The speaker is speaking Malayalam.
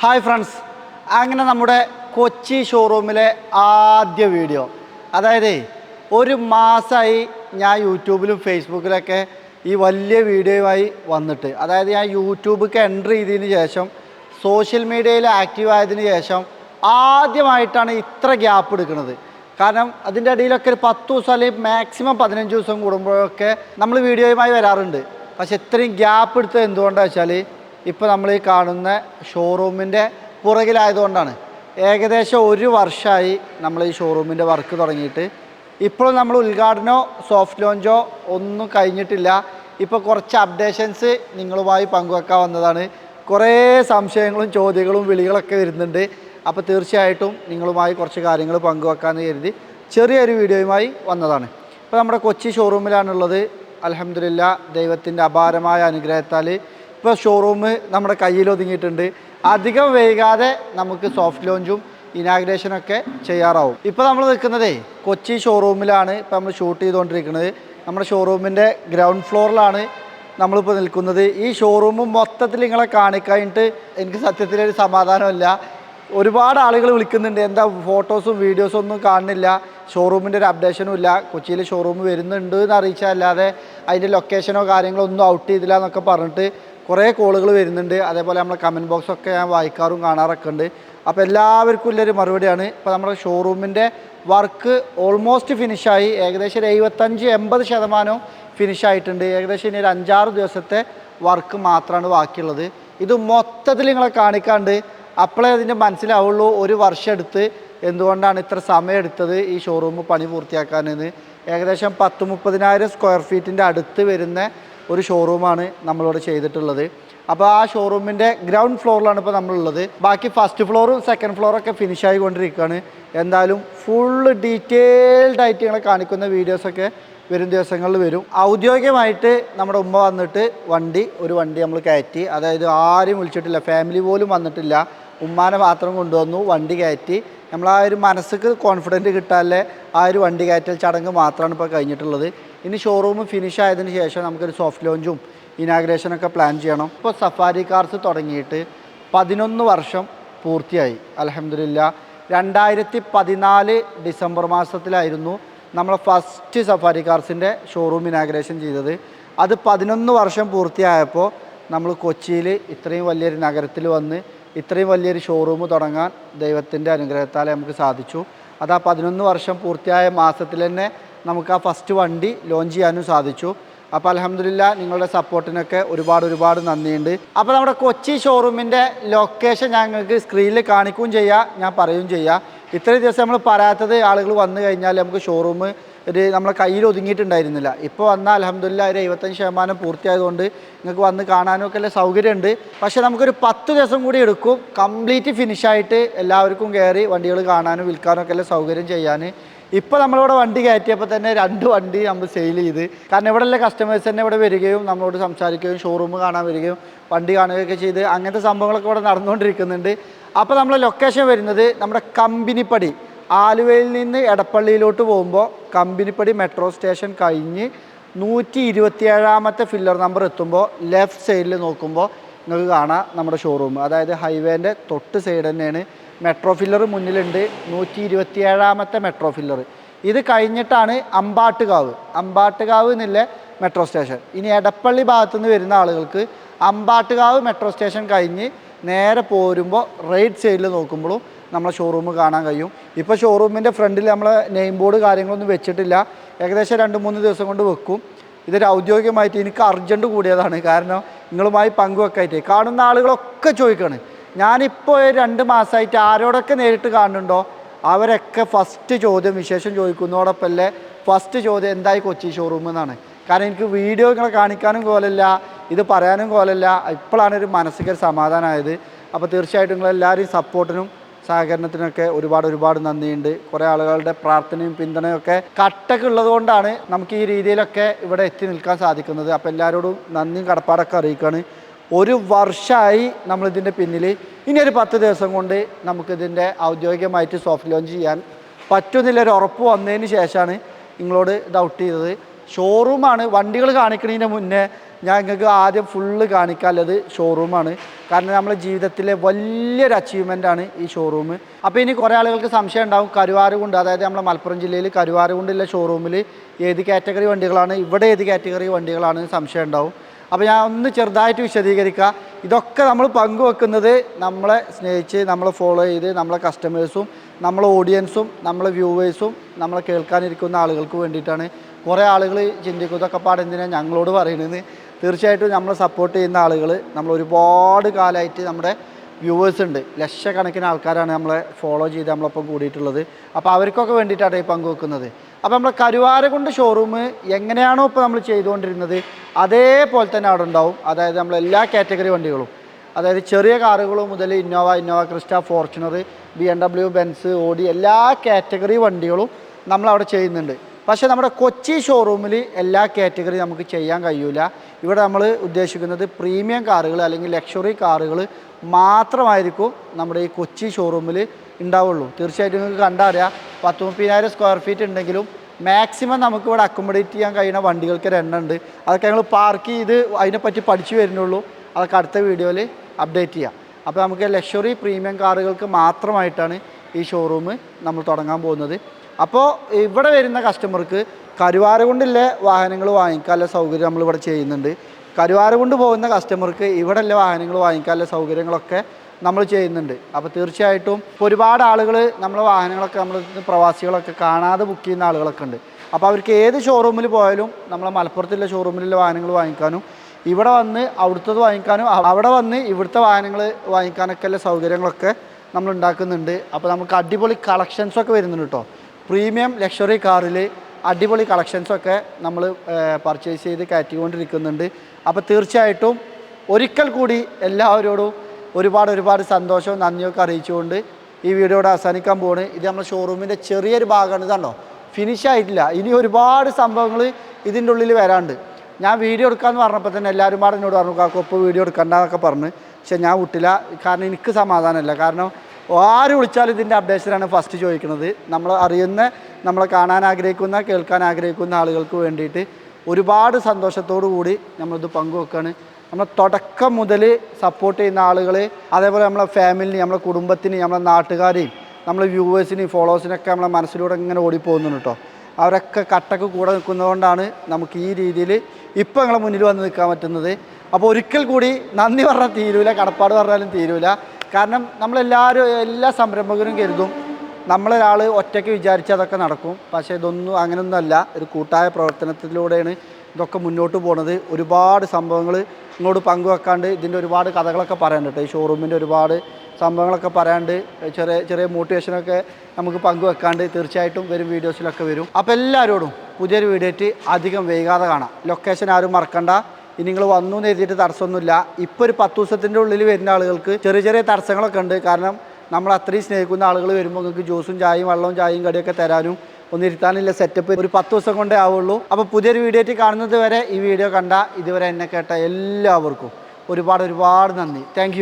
Hi friends. അങ്ങനെ നമ്മുടെ കൊച്ചി ഷോറൂമിലെ ആദ്യ വീഡിയോ. അതായത് ഒരു മാസമായി ഞാൻ യൂട്യൂബിലും ഫേസ്ബുക്കിലൊക്കെ ഈ വലിയ വീഡിയോയുമായി വന്നിട്ട്. അതായത് ഞാൻ യൂട്യൂബിലേക്ക് എൻട്രി ചെയ്തതിന് ശേഷം സോഷ്യൽ മീഡിയയിൽ ആക്റ്റീവ് ആയതിന് ശേഷം ആദ്യമായിട്ടാണ് ഇത്ര ഗ്യാപ്പ് എടുക്കുന്നത്. കാരണം അതിന്റെ ഇടയിലൊക്കെ ഒരു പത്ത് ദിവസം അല്ലെങ്കിൽ മാക്സിമം പതിനഞ്ച് ദിവസം കൂടുമ്പോഴൊക്കെ നമ്മൾ വീഡിയോയുമായി വരാറുണ്ട്. പക്ഷെ ഇത്രയും ഗ്യാപ്പ് എടുത്തത് എന്തുകൊണ്ടാണെന്ന് വെച്ചാൽ ഇപ്പോൾ നമ്മൾ ഈ കാണുന്ന ഷോറൂമിന്റെ പുറകിലായതുകൊണ്ടാണ്. ഏകദേശം ഒരു വർഷമായി നമ്മൾ ഈ ഷോറൂമിന്റെ വർക്ക് തുടങ്ങിയിട്ട്. ഇപ്പോഴും നമ്മൾ ഉദ്ഘാടനമോ സോഫ്റ്റ് ലോഞ്ചോ ഒന്നും കഴിഞ്ഞിട്ടില്ല. ഇപ്പോൾ കുറച്ച് അപ്ഡേഷൻസ് നിങ്ങളുമായി പങ്കുവെക്കാൻ വന്നതാണ്. കുറേ സംശയങ്ങളും ചോദ്യങ്ങളും വിളികളൊക്കെ വരുന്നുണ്ട്. അപ്പോൾ തീർച്ചയായിട്ടും നിങ്ങളുമായി കുറച്ച് കാര്യങ്ങൾ പങ്കുവെക്കാമെന്ന് കരുതി ചെറിയൊരു വീഡിയോയുമായി വന്നതാണ്. ഇപ്പോൾ നമ്മുടെ കൊച്ചി ഷോറൂമിലാണുള്ളത് അലഹമില്ല ദൈവത്തിന്റെ അപാരമായ അനുഗ്രഹത്താൽ ഇപ്പോൾ ഷോറൂം നമ്മുടെ കയ്യിൽ ഒതുങ്ങിയിട്ടുണ്ട്. അധികം വൈകാതെ നമുക്ക് സോഫ്റ്റ് ലോഞ്ചും ഇനാഗ്രേഷനൊക്കെ ചെയ്യാറാവും. ഇപ്പോൾ നമ്മൾ നിൽക്കുന്നതേ കൊച്ചി ഷോറൂമിലാണ് ഇപ്പോൾ നമ്മൾ ഷൂട്ട് ചെയ്തുകൊണ്ടിരിക്കുന്നത്. നമ്മുടെ ഷോറൂമിന്റെ ഗ്രൗണ്ട് ഫ്ലോറിലാണ് നമ്മളിപ്പോൾ നിൽക്കുന്നത്. ഈ ഷോറൂം മൊത്തത്തിൽ നിങ്ങളെ കാണിക്കാനായിട്ട് എനിക്ക് സത്യത്തിലൊരു സമാധാനമില്ല. ഒരുപാട് ആളുകൾ വിളിക്കുന്നുണ്ട്. എന്താ ഫോട്ടോസും വീഡിയോസും ഒന്നും കാണുന്നില്ല. ഷോറൂമിന്റെ ഒരു അപ്ഡേഷനും ഇല്ല. കൊച്ചിയിൽ ഷോറൂം വരുന്നുണ്ട് എന്ന് അറിയിച്ചല്ലാതെ അതിന്റെ ലൊക്കേഷനോ കാര്യങ്ങളോ ഒന്നും ഔട്ട് ചെയ്തില്ല എന്നൊക്കെ പറഞ്ഞിട്ട് കുറേ കോളുകൾ വരുന്നുണ്ട്. അതേപോലെ നമ്മളെ കമന്റ് ബോക്സൊക്കെ ഞാൻ വായിക്കാറും കാണാറൊക്കെ ഉണ്ട് അപ്പോൾ എല്ലാവർക്കും ഉള്ളൊരു മറുപടിയാണ്. ഇപ്പോൾ നമ്മുടെ ഷോറൂമിന്റെ വർക്ക് ഓൾമോസ്റ്റ് ഫിനിഷായി ഏകദേശം ഒരു എഴുപത്തഞ്ച് എൺപത് ശതമാനവും ഫിനിഷായിട്ടുണ്ട് ഏകദേശം ഇനി ഒരു അഞ്ചാറ് ദിവസത്തെ വർക്ക് മാത്രമാണ് ബാക്കിയുള്ളത്. ഇത് മൊത്തത്തിൽ നിങ്ങളെ കാണിക്കാണ്ട് അപ്പോഴേ അതിന്റെ മനസ്സിലാവുള്ളൂ ഒരു വർഷം എടുത്ത് എന്തുകൊണ്ടാണ് ഇത്ര സമയം എടുത്തത് ഈ ഷോറൂം പണി പൂർത്തിയാക്കാനെന്ന്. ഏകദേശം പത്ത് മുപ്പതിനായിരം സ്ക്വയർ ഫീറ്റിന്റെ അടുത്ത് വരുന്ന ഒരു ഷോറൂമാണ് നമ്മളിവിടെ ചെയ്തിട്ടുള്ളത്. അപ്പോൾ ആ ഷോറൂമിന്റെ ഗ്രൗണ്ട് ഫ്ലോറിലാണ് ഇപ്പോൾ നമ്മളുള്ളത്. ബാക്കി ഫസ്റ്റ് ഫ്ലോറും സെക്കൻഡ് ഫ്ലോറും ഒക്കെ ഫിനിഷ് ആയിക്കൊണ്ടിരിക്കുകയാണ്. എന്തായാലും ഫുള്ള് ഡീറ്റെയിൽഡ് ആയിട്ട് ഞങ്ങളെ കാണിക്കുന്ന വീഡിയോസൊക്കെ വരും ദിവസങ്ങളിൽ വരും. ഔദ്യോഗികമായിട്ട് നമ്മുടെ ഉമ്മ വന്നിട്ട് വണ്ടി ഒരു വണ്ടി നമ്മൾ കയറ്റി അതായത് ആരും വിളിച്ചിട്ടില്ല ഫാമിലി പോലും വന്നിട്ടില്ല. ഉമ്മാനെ മാത്രം കൊണ്ടുവന്നു വണ്ടി കയറ്റി. നമ്മൾ ആ ഒരു മനസ്സിക്ക് കോൺഫിഡന്റ് കിട്ടാല്ലേ? ആ ഒരു വണ്ടി കയറ്റൽ ചടങ്ങ് മാത്രമാണ് ഇപ്പോൾ കഴിഞ്ഞിട്ടുള്ളത്. ഇനി ഷോറൂം ഫിനിഷ് ആയതിനു ശേഷം നമുക്കൊരു സോഫ്റ്റ് ലോഞ്ചും ഇനാഗ്രേഷനൊക്കെ പ്ലാൻ ചെയ്യണം. ഇപ്പോൾ സഫാരി കാർസ് തുടങ്ങിയിട്ട് പതിനൊന്ന് വർഷം പൂർത്തിയായി. അലഹമില്ല രണ്ടായിരത്തി പതിനാല് ഡിസംബർ മാസത്തിലായിരുന്നു നമ്മൾ ഫസ്റ്റ് സഫാരി കാർസിന്റെ ഷോറൂം ഇനാഗ്രേഷൻ ചെയ്തത്. അത് പതിനൊന്ന് വർഷം പൂർത്തിയായപ്പോൾ നമ്മൾ കൊച്ചിയിൽ ഇത്രയും വലിയൊരു നഗരത്തിൽ വന്ന് ഇത്രയും വലിയൊരു ഷോറൂം തുടങ്ങാൻ ദൈവത്തിന്റെ അനുഗ്രഹത്താൽ നമുക്ക് സാധിച്ചു. അത് ആ പതിനൊന്ന് വർഷം പൂർത്തിയായ മാസത്തിൽ തന്നെ നമുക്ക് ആ ഫസ്റ്റ് വണ്ടി ലോഞ്ച് ചെയ്യാനും സാധിച്ചു. അപ്പോൾ അലഹമില്ല നിങ്ങളുടെ സപ്പോർട്ടിനൊക്കെ ഒരുപാട് ഒരുപാട് നന്ദിയുണ്ട്. അപ്പോൾ നമ്മുടെ കൊച്ചി ഷോറൂമിന്റെ ലൊക്കേഷൻ ഞാൻ നിങ്ങൾക്ക് സ്ക്രീനിൽ കാണിക്കുകയും ചെയ്യാം ഞാൻ പറയുകയും ചെയ്യാം. ഇത്രയും ദിവസം നമ്മൾ പറയാത്തത് ആളുകൾ വന്നു കഴിഞ്ഞാൽ നമുക്ക് ഷോറൂം ഒരു നമ്മളെ കയ്യിൽ ഒതുങ്ങിയിട്ടുണ്ടായിരുന്നില്ല. ഇപ്പോൾ വന്നാൽ അലഹമില്ല ഒരു എഴുപത്തഞ്ച് ശതമാനം പൂർത്തിയായതുകൊണ്ട് നിങ്ങൾക്ക് വന്ന് കാണാനൊക്കെ ഉള്ള സൗകര്യമുണ്ട്. പക്ഷേ നമുക്കൊരു പത്ത് ദിവസം കൂടി എടുക്കും. കംപ്ലീറ്റ് ഫിനിഷായിട്ട് എല്ലാവർക്കും കയറി വണ്ടികൾ കാണാനും വിൽക്കാനും ഒക്കെ ഉള്ള സൗകര്യം ചെയ്യാൻ. ഇപ്പോൾ നമ്മളിവിടെ വണ്ടി കയറ്റിയപ്പോൾ തന്നെ രണ്ട് വണ്ടി നമ്മൾ സെയിൽ ചെയ്ത്. കാരണം ഇവിടെയുള്ള കസ്റ്റമേഴ്സ് തന്നെ ഇവിടെ വരികയും നമ്മളോട് സംസാരിക്കുകയും ഷോറൂം കാണാൻ വരികയും വണ്ടി കാണുകയൊക്കെ ചെയ്ത് അങ്ങനത്തെ സംഭവങ്ങളൊക്കെ ഇവിടെ നടന്നുകൊണ്ടിരിക്കുന്നുണ്ട്. അപ്പോൾ നമ്മളെ ലൊക്കേഷൻ വരുന്നത് നമ്മുടെ കമ്പനിപ്പടി. ആലുവയിൽ നിന്ന് എടപ്പള്ളിയിലോട്ട് പോകുമ്പോൾ കമ്പനിപ്പടി മെട്രോ സ്റ്റേഷൻ കഴിഞ്ഞ് നൂറ്റി ഇരുപത്തിയേഴാമത്തെ ഫില്ലർ നമ്പർ എത്തുമ്പോൾ ലെഫ്റ്റ് സൈഡിൽ നോക്കുമ്പോൾ നിങ്ങൾക്ക് കാണാം നമ്മുടെ ഷോറൂം അതായത് ഹൈവേന്റെ തൊട്ട് സൈഡ് തന്നെയാണ് മെട്രോ ഫില്ലർ മുന്നിലുണ്ട് നൂറ്റി ഇരുപത്തിയേഴാമത്തെ മെട്രോ ഫില്ലർ ഇത് കഴിഞ്ഞിട്ടാണ് അമ്പാട്ടുകാവ്. അമ്പാട്ടുകാവ് എന്നുള്ള മെട്രോ സ്റ്റേഷൻ. ഇനി എടപ്പള്ളി ഭാഗത്തുനിന്ന് വരുന്ന ആളുകൾക്ക് അമ്പാട്ടുകാവ് മെട്രോ സ്റ്റേഷൻ കഴിഞ്ഞ് നേരെ പോരുമ്പോൾ റൈറ്റ് സൈഡിൽ നോക്കുമ്പോഴും നമ്മളെ ഷോറൂം കാണാൻ കഴിയും. ഇപ്പോൾ ഷോറൂമിന്റെ ഫ്രണ്ടിൽ നമ്മളെ നെയിം ബോർഡ് കാര്യങ്ങളൊന്നും വെച്ചിട്ടില്ല. ഏകദേശം രണ്ട് മൂന്ന് ദിവസം കൊണ്ട് വെക്കും. ഇതൊരു ഔദ്യോഗികമായിട്ട് എനിക്ക് അർജന്റ് കൂടിയതാണ്. കാരണം നിങ്ങളുമായി പങ്കുവെക്കായിട്ട്. കാണുന്ന ആളുകളൊക്കെ ചോദിക്കുകയാണ് ഞാനിപ്പോൾ രണ്ട് മാസമായിട്ട് ആരോടൊക്കെ നേരിട്ട് കാണുന്നുണ്ടോ? അവരൊക്കെ ഫസ്റ്റ് ചോദ്യം വിശേഷം ചോദിക്കുന്നതോടൊപ്പമല്ലേ ഫസ്റ്റ് ചോദ്യം എന്തായി കൊച്ചി ഷോറൂം എന്നാണ് കാരണം എനിക്ക് വീഡിയോ ഇങ്ങനെ കാണിക്കാനും കോലല്ല ഇത് പറയാനും കോലല്ല ഇപ്പോഴാണ് ഒരു മനസ്സിക്ക് ഒരു സമാധാനമായത് അപ്പോൾ തീർച്ചയായിട്ടും നിങ്ങളെല്ലാവരും സപ്പോർട്ടിനും സഹകരണത്തിനൊക്കെ ഒരുപാട് ഒരുപാട് നന്ദിയുണ്ട്. കുറേ ആളുകളുടെ പ്രാർത്ഥനയും പിന്തുണയും ഒക്കെ കട്ടൊക്കെ ഉള്ളത് കൊണ്ടാണ് നമുക്ക് ഈ രീതിയിലൊക്കെ ഇവിടെ എത്തി നിൽക്കാൻ സാധിക്കുന്നത്. അപ്പോൾ എല്ലാവരോടും നന്ദിയും കടപ്പാടൊക്കെ അറിയിക്കുകയാണ്. ഒരു വർഷമായി നമ്മളിതിന്റെ പിന്നിൽ ഇനി ഒരു പത്ത് ദിവസം കൊണ്ട് നമുക്കിതിന്റെ ഔദ്യോഗികമായിട്ട് സോഫ്റ്റ് ലോഞ്ച് ചെയ്യാൻ പറ്റുന്നില്ലൊരു ഉറപ്പ് വന്നതിന് ശേഷമാണ് നിങ്ങളോട് ഡൗട്ട് ചെയ്തത്. ഷോറൂമാണ് വണ്ടികൾ കാണിക്കുന്നതിന് മുന്നേ ഞാൻ നിങ്ങൾക്ക് ആദ്യം ഫുള്ള് കാണിക്കാനുള്ളത് ഷോറൂമാണ് കാരണം നമ്മുടെ ജീവിതത്തിലെ വലിയൊരു അച്ചീവ്മെന്റ് ആണ് ഈ ഷോറൂം അപ്പോൾ ഇനി കുറേ ആളുകൾക്ക് സംശയം ഉണ്ടാവും. കരുവാറുകൊണ്ട് അതായത് നമ്മുടെ മലപ്പുറം ജില്ലയിൽ കരുവാറുകൊണ്ടുള്ള ഷോറൂമിൽ ഏത് കാറ്റഗറി വണ്ടികളാണ് ഇവിടെ ഏത് കാറ്റഗറി വണ്ടികളാണ് സംശയം ഉണ്ടാവും. അപ്പോൾ ഞാൻ ഒന്ന് ചെറുതായിട്ട് വിശദീകരിക്കുക ഇതൊക്കെ നമ്മൾ പങ്കുവെക്കുന്നത് നമ്മളെ സ്നേഹിച്ച് നമ്മളെ ഫോളോ ചെയ്ത് നമ്മളെ കസ്റ്റമേഴ്സും നമ്മളെ ഓഡിയൻസും നമ്മളെ വ്യൂവേഴ്സും നമ്മളെ കേൾക്കാനിരിക്കുന്ന ആളുകൾക്ക് വേണ്ടിയിട്ടാണ്. കുറേ ആളുകൾ ചിന്തിക്കും ഇതൊക്കെ പാടെ എന്തിനാണ് ഞങ്ങളോട് പറയുന്നത് തീർച്ചയായിട്ടും നമ്മൾ സപ്പോർട്ട് ചെയ്യുന്ന ആളുകൾ നമ്മൾ ഒരുപാട് കാലമായിട്ട് നമ്മുടെ വ്യൂവേഴ്സ് ഉണ്ട്. ലക്ഷക്കണക്കിന് ആൾക്കാരാണ് നമ്മളെ ഫോളോ ചെയ്ത് നമ്മളൊപ്പം കൂടിയിട്ടുള്ളത്. അപ്പോൾ അവർക്കൊക്കെ വേണ്ടിയിട്ടാണ് ഈ പങ്കുവെക്കുന്നത് അപ്പോൾ നമ്മൾ കരുവാരകുണ്ട് ഷോറൂം എങ്ങനെയാണോ ഇപ്പോൾ നമ്മൾ ചെയ്തുകൊണ്ടിരുന്നത് അതേപോലെ തന്നെ അവിടെ ഉണ്ടാവും. അതായത് നമ്മൾ എല്ലാ കാറ്റഗറി വണ്ടികളും. അതായത് ചെറിയ കാറുകൾ മുതൽ Innova Innova Crysta Fortuner B M W Benz Audi എല്ലാ കാറ്റഗറി വണ്ടികളും നമ്മളവിടെ ചെയ്യുന്നുണ്ട്. പക്ഷേ നമ്മുടെ കൊച്ചി ഷോറൂമിൽ എല്ലാ കാറ്റഗറി നമുക്ക് ചെയ്യാൻ കഴിയില്ല ഇവിടെ നമ്മൾ ഉദ്ദേശിക്കുന്നത് പ്രീമിയം കാറുകൾ അല്ലെങ്കിൽ ലക്ഷറി കാറുകൾ മാത്രമായിരിക്കും നമ്മുടെ ഈ കൊച്ചി ഷോറൂമിൽ ഉണ്ടാവുള്ളൂ. തീർച്ചയായിട്ടും നിങ്ങൾക്ക് കണ്ടറിയാം. പത്ത് മുപ്പതിനായിരം സ്ക്വയർ ഫീറ്റ് ഉണ്ടെങ്കിലും മാക്സിമം നമുക്ക് ഇവിടെ അക്കോമഡേറ്റ് ചെയ്യാൻ കഴിയുന്ന വണ്ടികൾക്ക് രണ്ടുണ്ട് അതൊക്കെ ഞങ്ങൾ പാർക്ക് ചെയ്ത് അതിനെപ്പറ്റി പഠിച്ചു വരുന്നുള്ളൂ. അതൊക്കെ അടുത്ത വീഡിയോയിൽ അപ്ഡേറ്റ് ചെയ്യാം. അപ്പോൾ നമുക്ക് ലക്ഷറി പ്രീമിയം കാറുകൾക്ക് മാത്രമായിട്ടാണ് ഈ ഷോറൂം നമ്മൾ തുടങ്ങാൻ പോകുന്നത്. അപ്പോൾ ഇവിടെ വരുന്ന കസ്റ്റമർക്ക് കരുവാര കൊണ്ടില്ലേ വാഹനങ്ങൾ വാങ്ങിക്കാനുള്ള സൗകര്യം നമ്മളിവിടെ ചെയ്യുന്നുണ്ട്. കരുവാര കൊണ്ട് പോകുന്ന കസ്റ്റമർക്ക് ഇവിടെ ഉള്ള വാഹനങ്ങൾ വാങ്ങിക്കാനുള്ള സൗകര്യങ്ങളൊക്കെ നമ്മൾ ചെയ്യുന്നുണ്ട്. അപ്പോൾ തീർച്ചയായിട്ടും ഒരുപാട് ആളുകൾ നമ്മളെ വാഹനങ്ങളൊക്കെ നമ്മൾ പ്രവാസികളൊക്കെ കാണാതെ ബുക്ക് ചെയ്യുന്ന ആളുകളൊക്കെ ഉണ്ട്. അപ്പോൾ അവർക്ക് ഏത് ഷോറൂമിൽ പോയാലും നമ്മളെ മലപ്പുറത്തുള്ള ഷോറൂമിലുള്ള വാഹനങ്ങൾ വാങ്ങിക്കാനും ഇവിടെ വന്ന് അവിടുത്തത് വാങ്ങിക്കാനും അവിടെ വന്ന് ഇവിടുത്തെ വാഹനങ്ങൾ വാങ്ങിക്കാനൊക്കെ ഉള്ള സൗകര്യങ്ങളൊക്കെ നമ്മൾ ഉണ്ടാക്കുന്നുണ്ട്. അപ്പോൾ നമുക്ക് അടിപൊളി കളക്ഷൻസൊക്കെ വരുന്നുണ്ട് കേട്ടോ. പ്രീമിയം ലക്ഷറി കാറിൽ അടിപൊളി കളക്ഷൻസൊക്കെ നമ്മൾ പർച്ചേസ് ചെയ്ത് കയറ്റിക്കൊണ്ടിരിക്കുന്നുണ്ട്. അപ്പോൾ തീർച്ചയായിട്ടും ഒരിക്കൽ കൂടി എല്ലാവരോടും ഒരുപാട് ഒരുപാട് സന്തോഷവും നന്ദിയൊക്കെ അറിയിച്ചുകൊണ്ട് ഈ വീഡിയോയുടെ അവസാനിക്കാൻ പോവാണ്. ഇത് നമ്മുടെ ഷോറൂമിന്റെ ചെറിയൊരു ഭാഗമാണ്. ഇതാണോ ഫിനിഷ് ആയിട്ടില്ല. ഇനി ഒരുപാട് സംഭവങ്ങൾ ഇതിന്റെ ഉള്ളിൽ വരാണ്ട് ഞാൻ വീഡിയോ എടുക്കാമെന്ന് പറഞ്ഞപ്പോൾ തന്നെ എല്ലാവരും പാടെ എന്നോട് പറഞ്ഞു കാക്കൊപ്പ് വീഡിയോ എടുക്കണ്ടെന്നൊക്കെ പറഞ്ഞ്. പക്ഷെ ഞാൻ വിട്ടില്ല. കാരണം എനിക്ക് സമാധാനമല്ല. കാരണം ആര് വിളിച്ചാലും ഇതിന്റെ അപ്ഡേഷനാണ് ഫസ്റ്റ് ചോദിക്കുന്നത്. നമ്മൾ അറിയുന്ന നമ്മളെ കാണാൻ ആഗ്രഹിക്കുന്ന കേൾക്കാൻ ആഗ്രഹിക്കുന്ന ആളുകൾക്ക് വേണ്ടിയിട്ട് ഒരുപാട് സന്തോഷത്തോടു കൂടി നമ്മളിത് പങ്കുവെക്കുകയാണ് നമ്മൾ തുടക്കം മുതൽ സപ്പോർട്ട് ചെയ്യുന്ന ആളുകൾ അതേപോലെ നമ്മളെ ഫാമിലിനെയും നമ്മളെ കുടുംബത്തിനെയും നമ്മളെ നാട്ടുകാരെയും നമ്മളെ വ്യൂവേഴ്സിനെയും ഫോളോവേഴ്സിനൊക്കെ നമ്മളെ മനസ്സിലൂടെ ഇങ്ങനെ ഓടിപ്പോകുന്നുണ്ട് കേട്ടോ. അവരൊക്കെ കട്ടക്ക് കൂടെ നിൽക്കുന്നതുകൊണ്ടാണ് നമുക്ക് ഈ രീതിയിൽ ഇപ്പം നിങ്ങളെ മുന്നിൽ വന്ന് നിൽക്കാൻ പറ്റുന്നത്. അപ്പോൾ ഒരിക്കൽ കൂടി നന്ദി പറഞ്ഞാൽ തീരൂല കടപ്പാട് പറഞ്ഞാലും തീരൂല. കാരണം നമ്മളെല്ലാവരും എല്ലാ സംരംഭകരും കരുതും നമ്മളൊരാൾ ഒറ്റയ്ക്ക് വിചാരിച്ചാൽ അതൊക്കെ നടക്കും. പക്ഷേ ഇതൊന്നും അങ്ങനെയൊന്നുമല്ല ഒരു കൂട്ടായ പ്രവർത്തനത്തിലൂടെയാണ് ഇതൊക്കെ മുന്നോട്ട് പോകുന്നത് ഒരുപാട് സംഭവങ്ങൾ ഇങ്ങോട്ട് പങ്കുവെക്കാണ്ട് ഇതിന്റെ ഒരുപാട് കഥകളൊക്കെ പറയാനുണ്ട് ഈ ഷോറൂമിന്റെ ഒരുപാട് സംഭവങ്ങളൊക്കെ പറയാണ്ട് ചെറിയ ചെറിയ മോട്ടിവേഷനൊക്കെ നമുക്ക് പങ്കുവെക്കാണ്ട് തീർച്ചയായിട്ടും വരും വീഡിയോസിലൊക്കെ വരും. അപ്പോൾ എല്ലാവരോടും പുതിയൊരു വീഡിയോ അധികം വൈകാതെ കാണാം. ലൊക്കേഷൻ ആരും മറക്കണ്ട. ഇനി നിങ്ങൾ വന്നു എന്ന് എഴുതിയിട്ട് തടസ്സമൊന്നുമില്ല. ഇപ്പോൾ ഒരു പത്ത് ദിവസത്തിന്റെ ഉള്ളിൽ വരുന്ന ആളുകൾക്ക് ചെറിയ ചെറിയ തടസ്സങ്ങളൊക്കെ ഉണ്ട്. കാരണം നമ്മൾ അത്രയും സ്നേഹിക്കുന്ന ആളുകൾ വരുമ്പോൾ നിങ്ങൾക്ക് ജ്യൂസും ചായയും വെള്ളവും ചായയും കടിയൊക്കെ തരാനും ഒന്നിരുത്താനില്ല സെറ്റപ്പ് ഒരു പത്ത് ദിവസം കൊണ്ടേ ആവുള്ളൂ. അപ്പോൾ പുതിയൊരു വീഡിയോ ആയിട്ട് കാണുന്നത് വരെ ഈ വീഡിയോ കണ്ട ഇതുവരെ എന്നെ കേട്ട എല്ലാവർക്കും ഒരുപാട് ഒരുപാട് നന്ദി. താങ്ക്